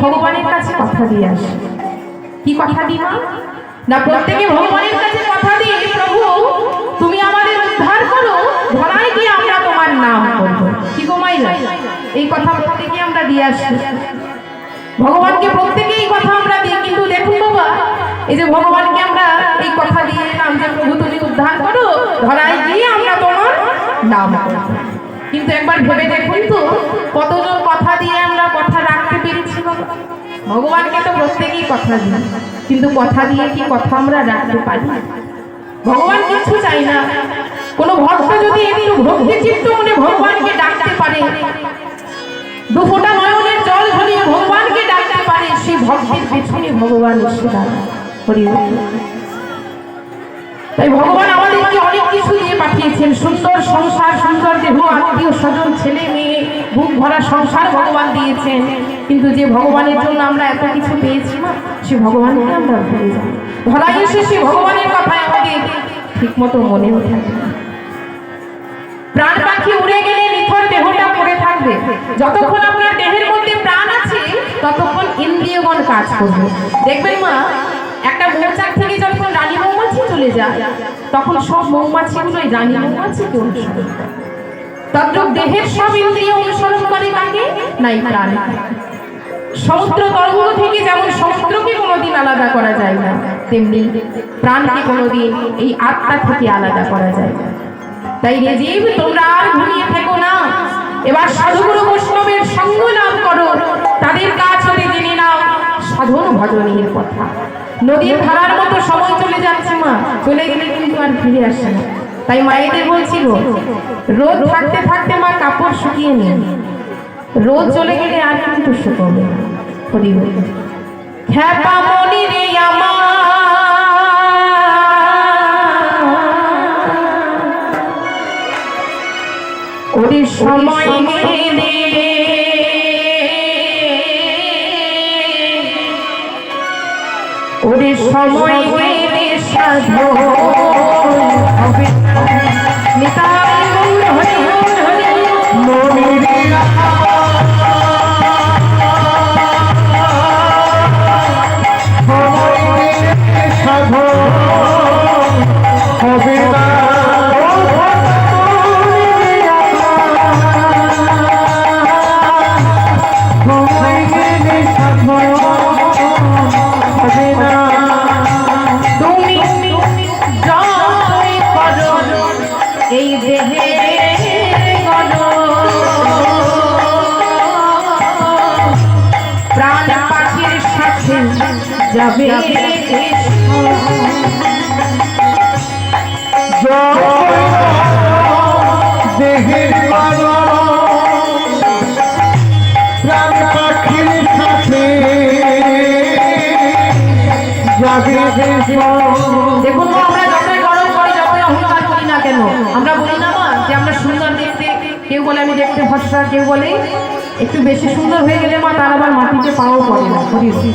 ভগবানের কাছে কথা দিয়ে আসি। কি কথা দিই মা না প্রত্যেকে ভগবানের কাছে কথা দিই প্রভু তুমি আমাদের উদ্ধার করো ধরায় দিয়ে আমরা তোমার নাম করব। কি গো মাইরা এই কথা প্রত্যেকে আমরা দিয়ে আসি ভগবানকে প্রত্যেকে এই কথা আমরা দিই কিন্তু দেখুন বাবা এই যে ভগবানকে আমরা এই কথা দিয়ে এলাম যে প্রভু তুমি উদ্ধার করো ধরায় গিয়ে আমরা তোমার নাম করব। কিন্তু একবার ভেবে দেখুন তো কতজন কথা দিয়ে আমরা ভগবানকে তো প্রত্যেকেই কথা দিই, কিন্তু কথা দিয়ে কি কথা আমরা রাখতে পারি? ভগবান কিছু চাই না। কোনো ভক্ত যদি একটু ভক্তি চিত্ত মনে ভগবানকে ডাকতে পারে, দু ফোঁটা নয়নের জল ঝরিয়ে ভগবানকে ডাকতে পারে, সেই ভক্তের পেছনে ভগবান। তাই ভগবান আমাদেরকে অনেক কিছু দিয়ে পাঠিয়েছেন। সুন্দর সংসার, সুন্দর দেহ, আত্মীয় স্বজন, ছেলে, মেয়ে, বুক ভরা সংসার ভগবান দিয়েছেন। কিন্তু যে ভগবানের জন্য আমরা এত কিছু পেয়েছি না, সে ভগবানকে আমরা ভুলে যাই। ধরা এসে সে ভগবানের কথায় আমাদের ঠিক মতো মনে না। প্রাণ পাখি উড়ে গেলে নিথর দেহটা পড়ে থাকবে। যতক্ষণ আপনার দেহের মধ্যে প্রাণ আছে, ততক্ষণ ইন্দ্রিয়গণ কাজ করবে। দেখবেন মা, একটা মৌচাক থেকে যখন রানী মৌমাছি চলে যায়, তখন সব মৌমাছিগুলোই রানী মৌমাছিকে অনুসরণ করে? দেহের সব ইন্দ্রিয় অনুসরণ করে কাকে? নাই প্রাণ। সমুদ্র তরঙ্গ থেকে যেমন সমুদ্রকে কোনোদিন আলাদা করা যায় না, তেমনি প্রাণকে কোনোদিন এই আত্মা থেকে আলাদা করা যায় না। তাই রেজিব তোমরা আর ঘুমিয়ে থেকো না। এবার সাধুগুরু বৈষ্ণবের সঙ্গ লাভ করো। তাদের কাজ হতে জেনে নাও, সাধন ভজনের কথা। নদীর ধারার মতো সময় চলে যাচ্ছে মা, চলে গেলে কিন্তু আর ফিরে আসে না। তাই মায়েদের বলছিল রোদ থাকতে থাকতে মা কাপড় শুকিয়ে নিন। রোদ চলে গেলে আর কিন্তু শুকোবে হরি হরি মনি রে আমার। সময় সময় সাথে যাবে দেখুন আমরা যতই গরম করি, যতই অহংকার করি না কেন, আমরা বলি না যে আমরা সুন্দর দেখতে, কেউ বলে আমি দেখতে ভরসা কেউ বলে একটু বেশি সুন্দর হয়ে গেলে মা তার আবার মাটিতে পাও পড়ে না বুঝেছি।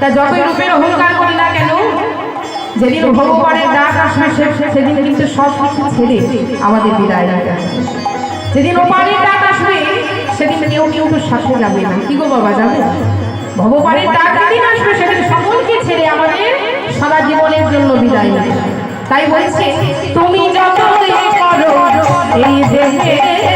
তা যতই রূপের অহংকার করি না কেন, যেদিন ভগবানের ডাক আসবে সেদিন কিন্তু সব কিছু ছেড়ে আমাদের বিদায় নিতে যেদিন ওপারের ডাক আসবে, সেদিন কেউ কেউ তো সাথে যাবে না। কি গো বাবা, যাবে? ভগবানের ডাক যেদিন আসবে, সেদিন সকলকে ছেড়ে আমাদের সারা জীবনের জন্য বিদায় নেবে তাই বলছে, তুমি যতই করো এই দেহে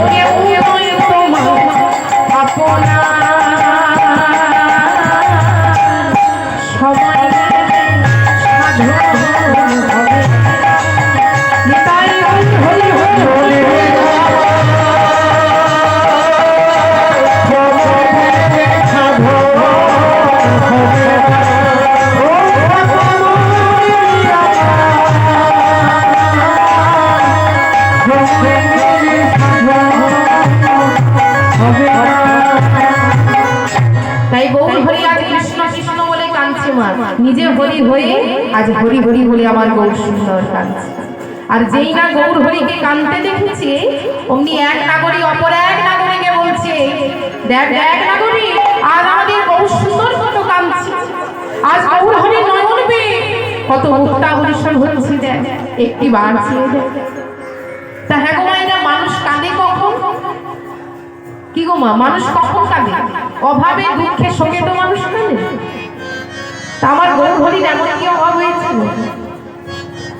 যেই না গৌর হরিকে কানতে দেখেছে, অমনি এক নাগরী, অপর এক নাগরীকে বলছে, দেখ এক নাগরী, আজ আমাদের গৌর সুন্দর কত কাঁদছে আজ গৌর হরি নয়ন পেয়ে কত মুক্তা পরিশ্রম হচ্ছে, দেখ, একটি বার দেখ। তা হ্যাঁ গো মায়েরা মানুষ কাঁদে কখন? কি গো মা, মানুষ কখন কাঁদে? অভাবে, দুঃখে, শোকে তো মানুষ কাঁদে। তা আমার গৌর হরির এমন কি অভাব হয়েছিল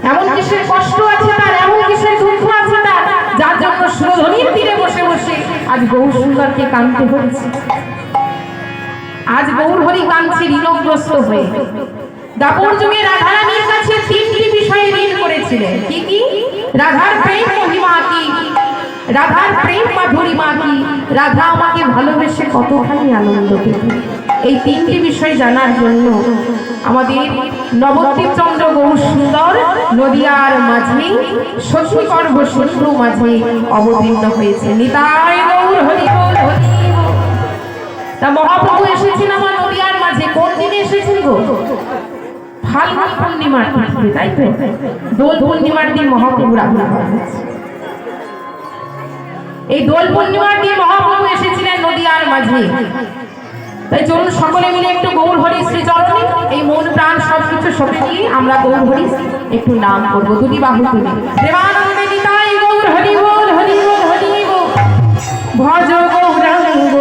এমন কিসের কষ্ট আছে তার, এমন কিসের দুঃখ আছে তার? যার জন্য সুরধনির তীরে বসে বসে আজ গৌর সুন্দরকে কাঁদতে হয়েছে। আজ গৌর হরি কাঁদছে ঋণগ্রস্ত হয়ে দাপর যুগে রাধারানীর কাছে তিনটি বিষয়ে ঋণ করেছিলেন। কি কি? রাধার প্রেম মহিমা কি? রাধার প্রেম মাধুরীমা কি রাধা আমাকে ভালোবেসে কতখানি আনন্দ পেত। এই তিনটি বিষয় জানার জন্য আমাদের নবদ্বীপ চন্দ্র গৌর সুন্দর নদিয়ার মাঝে শশীকর্ভ শত্রু মাঝে অবতীর্ণ হয়েছে। বল। তা মহাপ্রভু এসেছেন আমার নদিয়ার মাঝে। কোন দিনে এসেছেন গো? ফাল্গুন পূর্ণিমার তাই তো? দোল পূর্ণিমার দিন মহাপ্রভুর আবির্ভাব হয়েছে। এই দোল পূর্ণিমার দিন মহাপ্রভু এসেছিলেন নদিয়ার মাঝে। তাই চলুন সকলে মিলে একটু গৌর হরি শ্রী চরণে এই মন প্রাণ সব কিছু দিয়ে আমরা গৌর হরি একটু নাম করব। দুটি বাহু তুলে। প্রেমানন্দে ভজ গৌরাঙ্গ।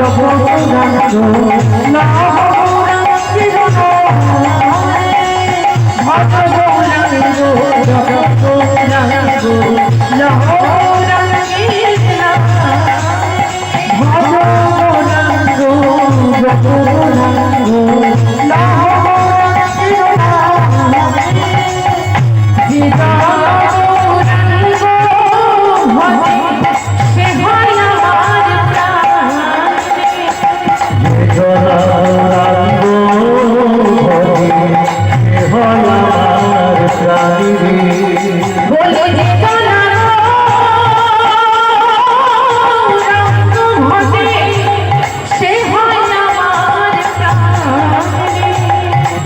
গৌরাঙ্গ জপ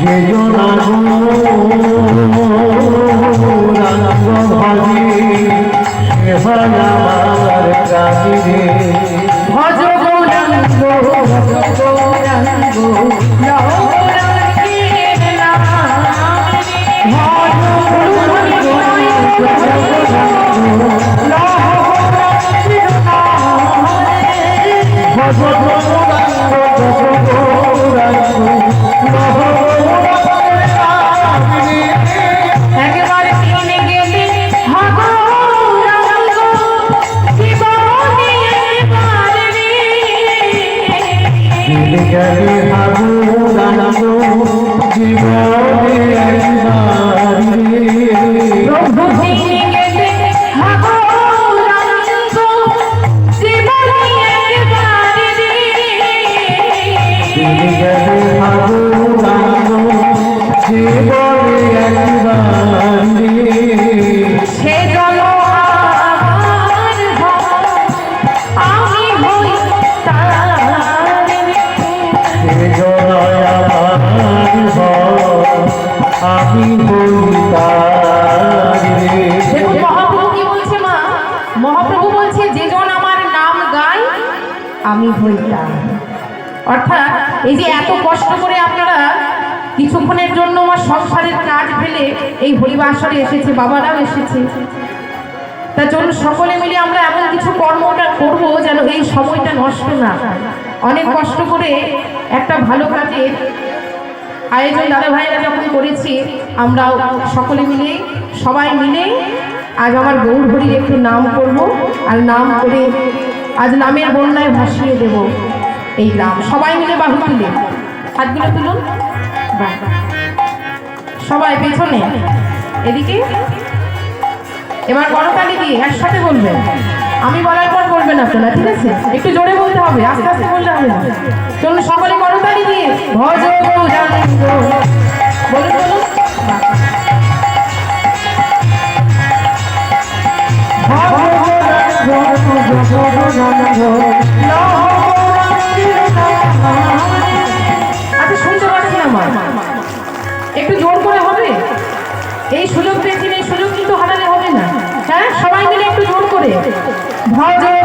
যে দিলে গেলে হাগুরাঙ্গ জীবনে একবার রে। তার অর্থাৎ এই যে এত কষ্ট করে আপনারা কিছুক্ষণের জন্য আমার সংসারের কাজ ফেলে এই হরিবাসরে এসেছে, বাবারাও এসেছে। তার জন্য সকলে মিলে আমরা এমন কিছু কর্মটা করব যেন এই সময়টা নষ্ট না অনেক কষ্ট করে একটা ভালো কাজের আয়োজন দাদা ভাইয়েরা যখন করেছি, আমরাও সকলে মিলে, সবাই মিলে আজ আমার গৌর হরির একটু নাম করব। আর নাম করে আজ নামের বন্যায় ভাসিয়ে দেব এই গ্রাম। সবাই মিলে বাহু তুলে। হাতগুলো তুলুন। সবাই পেছনে। এদিকে? এবার করতালি দিয়ে একসাথে বলবেন। আমি বলার পর বলবেন আপনারা, ঠিক আছে? একটু জোরে বলতে হবে, আস্তে আস্তে বলতে হবে না। চলুন, সকলে করতালি দিয়ে ভজ বলুন বলুন। আচ্ছা একটু জোর করে হবে? এই সুযোগ পেয়েছেন এই সুযোগ কিন্তু হারালে হবে না। হ্যাঁ সবাই মিলে একটু জোর করে। ভজ তাই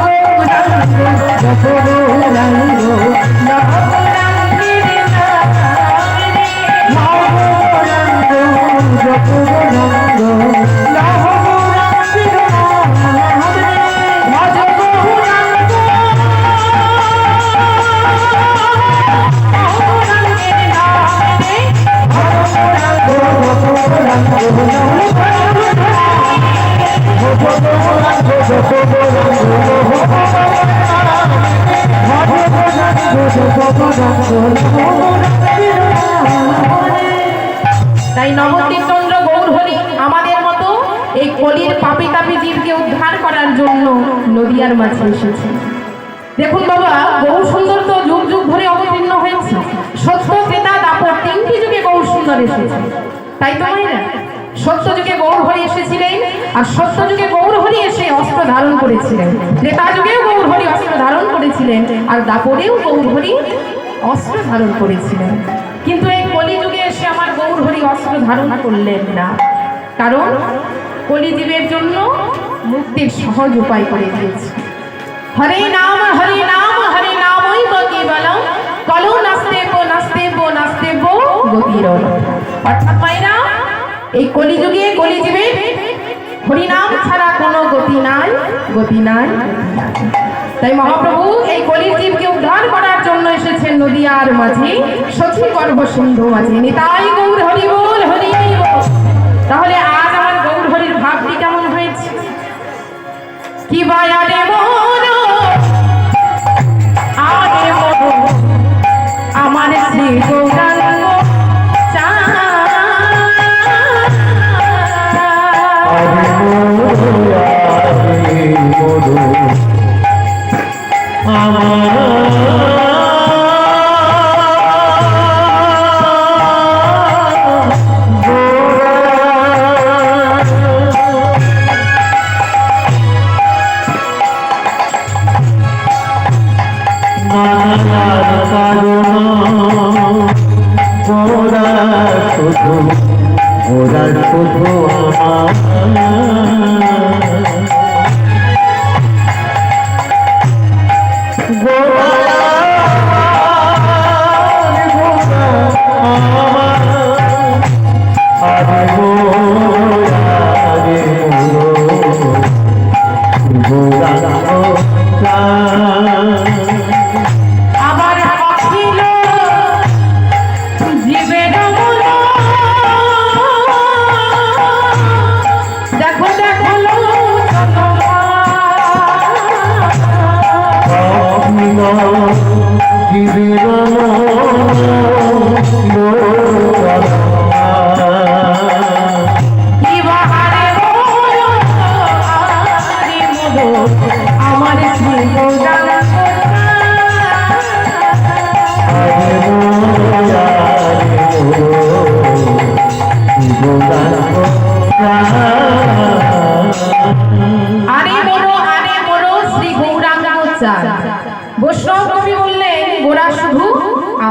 এসেছে দেখুন বাবা গৌর সুন্দর তো যুগ যুগ ধরে অবতীর্ণ হয়েছে। সত্য ক্রেতা দাপর তিনটি যুগে গৌর সুন্দর এসেছে। তাই তো মায়েরা, সত্য যুগে গৌর হরি এসেছিলেন আর সত্য যুগে গৌর হরি এসে অস্ত্র ধারণ করেছিলেন। ত্রেতা যুগেও গৌর হরি অস্ত্র ধারণ করেছিলেন আর দাপরেও গৌর হরি অস্ত্র ধারণ করেছিলেন। কিন্তু এই কলিযুগে এসে আমার গৌর হরি অস্ত্র ধারণ করলেন না। কারণ কলিজীবের জন্য মুক্তির সহজ উপায় করে দিয়েছে। হরে নাম হরে নাম হরে নামই বকি বলম কলো নাস্তে বো নাস্তে বো নাস্তে বো গতির অর্থাৎ মায়েরা, এই কলিযুগে, কলিজীবে হরিনাম ছাড়া কোনো গতি নাই গতি নাই। তাই মহাপ্রভু এই কলির জীবকে উদ্ধার করার জন্য এসেছেন নদিয়ার মাঝে, সখী গর্ভ সিন্ধু মাঝে। নিতাই গৌর হরি বল, হরি তাহলে আজ আমার গৌর হরির ভাবটি কেমন হয়েছে? কি বায়ারে মন আমার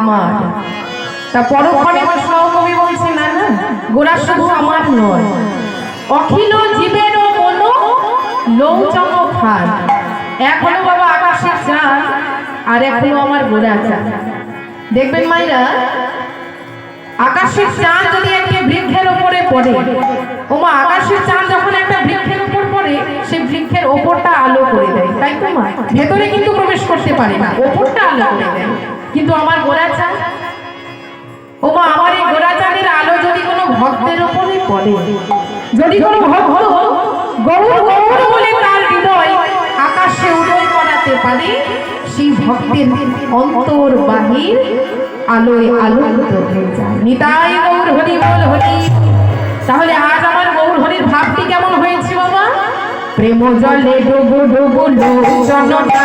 আমার। তা পরক্ষণে বৈষ্ণব কবি বলছে না না গোরা শুধু আমার নয়, অখিল জীবের মন লৌচম খান হলো বাবা আকাশের চাঁদ, আর এক আমার গোরা চাঁদ। দেখবেন মাইরা, আকাশের চাঁদ যদি একটা বৃক্ষের উপরে পড়ে, ওমা, আকাশের চাঁদ যখন একটা বৃক্ষের উপর পড়ে সেই বৃক্ষের ওপরটা আলো করে দেয়, তাই তো মা? ভেতরে কিন্তু প্রবেশ করতে পারে না, ওপরটা আলো করে দেয়। কিন্তু আমার গোড়া চাঁদ ওমা, আমার এই গোড়া চাঁদের আলো যদি কোনো ভক্তের উপরে পড়ে, যদি কোনো ভক্ত গৌর গৌর বলে তার হৃদয় আকাশে উদয় করাতে পারে, সেই ভক্তের অন্তর বাহির আলোয় আলোকিত হয়ে যায়। নিতাই গৌর হরি বল হরি। তাহলে আজ আমার গৌর হরির ভাবটি কেমন হয়েছে বাবা প্রেম জলে ডুবু ডুবু জনতা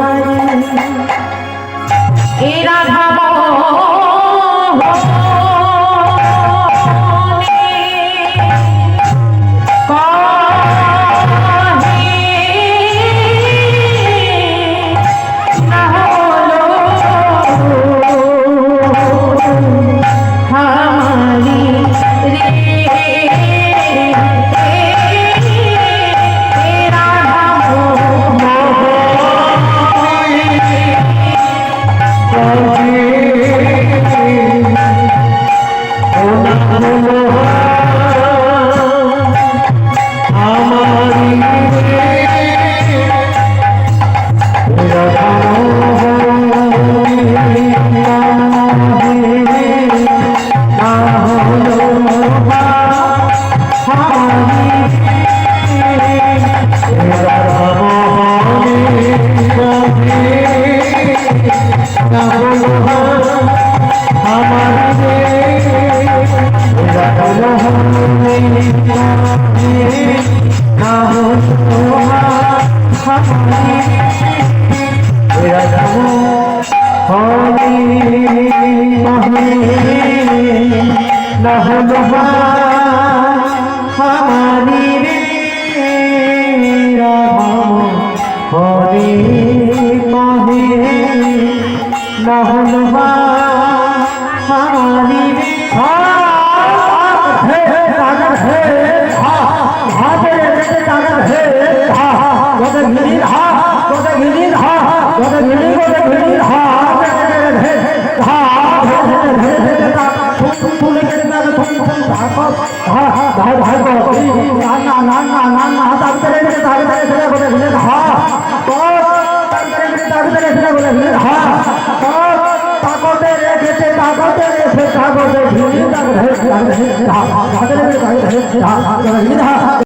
धा